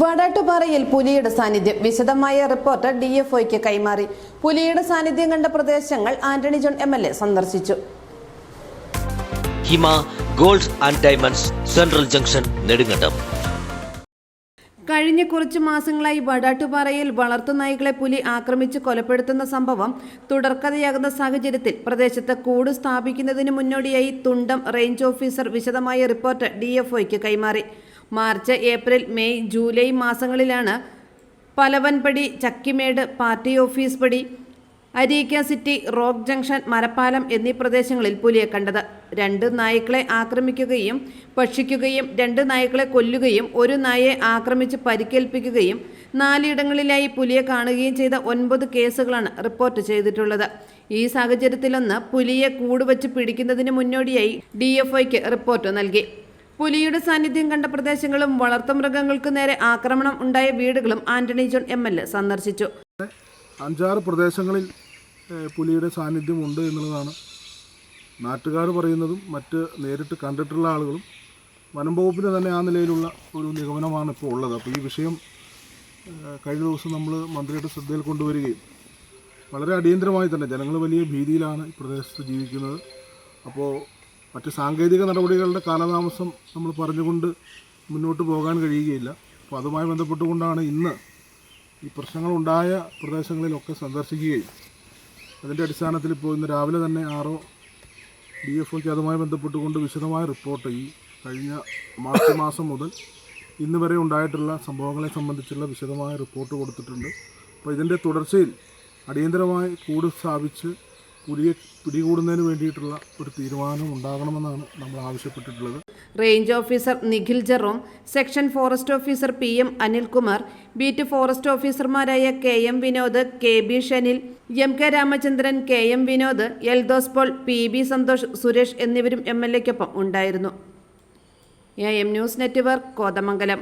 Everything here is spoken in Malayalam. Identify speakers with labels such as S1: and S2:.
S1: വടാട്ടുപാറയിൽ പുലിയുടെ സാന്നിധ്യം. വിശദമായ റിപ്പോർട്ട് ഡി എഫ് ഒയ്ക്ക് കൈമാറി. പുലിയുടെ സാന്നിധ്യം കണ്ട പ്രദേശങ്ങൾ Antony John M L A സന്ദർശിച്ചു.
S2: Hima gold and diamonds central junction Nedumkandam.
S1: കഴിഞ്ഞ കുറച്ച് മാസങ്ങളായി വടാട്ടുപാറയിൽ വളർത്തുനായ്ക്കളെ പുലി ആക്രമിച്ച് കൊലപ്പെടുത്തുന്ന സംഭവം തുടർക്കഥയാകുന്ന സാഹചര്യത്തിൽ പ്രദേശത്ത് കൂട് സ്ഥാപിക്കുന്നതിന് മുന്നോടിയായി തുണ്ടം റേഞ്ച് ഓഫീസർ വിശദമായ റിപ്പോർട്ട് ഡി എഫ് ഒയ്ക്ക് കൈമാറി. മാർച്ച് ഏപ്രിൽ മെയ് ജൂലൈ മാസങ്ങളിലാണ് പലവൻപടി ചക്കിമേട് പാർട്ടി ഓഫീസ് പടി Areekka city rock junction Marappalam എന്നീ പ്രദേശങ്ങളിൽ പുലിയെ കണ്ടത്. രണ്ട് നായ്ക്കളെ ആക്രമിക്കുകയും ഭക്ഷിക്കുകയും രണ്ട് നായ്ക്കളെ കൊല്ലുകയും ഒരു നായയെ ആക്രമിച്ച് പരിക്കേൽപ്പിക്കുകയും നാലിടങ്ങളിലായി പുലിയെ കാണുകയും ചെയ്ത ഒൻപത് കേസുകളാണ് റിപ്പോർട്ട് ചെയ്തിട്ടുള്ളത്. ഈ സാഹചര്യത്തിലൊന്ന് പുലിയെ കൂടുവച്ച് പിടിക്കുന്നതിന് മുന്നോടിയായി ഡി റിപ്പോർട്ട് നൽകി. പുലിയുടെ സാന്നിധ്യം കണ്ട പ്രദേശങ്ങളും വളർത്തുമൃഗങ്ങൾക്ക് നേരെ ആക്രമണം ഉണ്ടായ വീടുകളും Antony John M L A സന്ദർശിച്ചു.
S3: അഞ്ചാറ് പ്രദേശങ്ങളിൽ പുലിയുടെ സാന്നിധ്യം ഉണ്ട് എന്നുള്ളതാണ് നാട്ടുകാർ പറയുന്നതും മറ്റ് നേരിട്ട് കണ്ടിട്ടുള്ള ആളുകളും വനം തന്നെ ആ നിലയിലുള്ള ഒരു നിഗമനമാണ് ഇപ്പോൾ ഉള്ളത്. അപ്പോൾ ഈ വിഷയം കഴിഞ്ഞ ദിവസം നമ്മൾ മന്ത്രിയുടെ ശ്രദ്ധയിൽ കൊണ്ടുവരികയും വളരെ അടിയന്തരമായി തന്നെ ജനങ്ങൾ വലിയ ഭീതിയിലാണ് ഈ പ്രദേശത്ത് ജീവിക്കുന്നത്. അപ്പോൾ മറ്റ് സാങ്കേതിക നടപടികളുടെ കാലതാമസം നമ്മൾ പറഞ്ഞുകൊണ്ട് മുന്നോട്ട് പോകാൻ കഴിയുകയില്ല. അപ്പോൾ അതുമായി ബന്ധപ്പെട്ടുകൊണ്ടാണ് ഇന്ന് ഈ പ്രശ്നങ്ങളുണ്ടായ പ്രദേശങ്ങളിലൊക്കെ സന്ദർശിക്കുകയും അതിന്റെ അടിസ്ഥാനത്തിൽ ഇപ്പോൾ ഇന്ന് രാവിലെ തന്നെ ആറോ ഡി എഫ് ഒക്ക് അതുമായി ബന്ധപ്പെട്ടുകൊണ്ട് വിശദമായ റിപ്പോർട്ട് ഈ കഴിഞ്ഞ മാർച്ച് മാസം മുതൽ ഇന്ന് വരെ ഉണ്ടായിട്ടുള്ള സംഭവങ്ങളെ സംബന്ധിച്ചുള്ള വിശദമായ റിപ്പോർട്ട് കൊടുത്തിട്ടുണ്ട്. അപ്പോൾ ഇതിന്റെ തുടർച്ചയിൽ അടിയന്തരമായി കൂട് സ്ഥാപിച്ച് പുലിയെ പിടികൂടുന്നതിന് വേണ്ടിയിട്ടുള്ള ഒരു തീരുമാനം ഉണ്ടാകണമെന്നാണ് നമ്മൾ ആവശ്യപ്പെട്ടിട്ടുള്ളത്.
S1: Range officer Nikhil Jerome section forest officer P M Anilkumar beat forest ഓഫീസർമാരായ K M Vinod K B Shanil M K Ramachandran K M Vinod Eldhose Paul P B Santhosh Suresh എന്നിവരും എം എൽ എക്കൊപ്പം ഉണ്ടായിരുന്നു. A M news network Kothamangalam.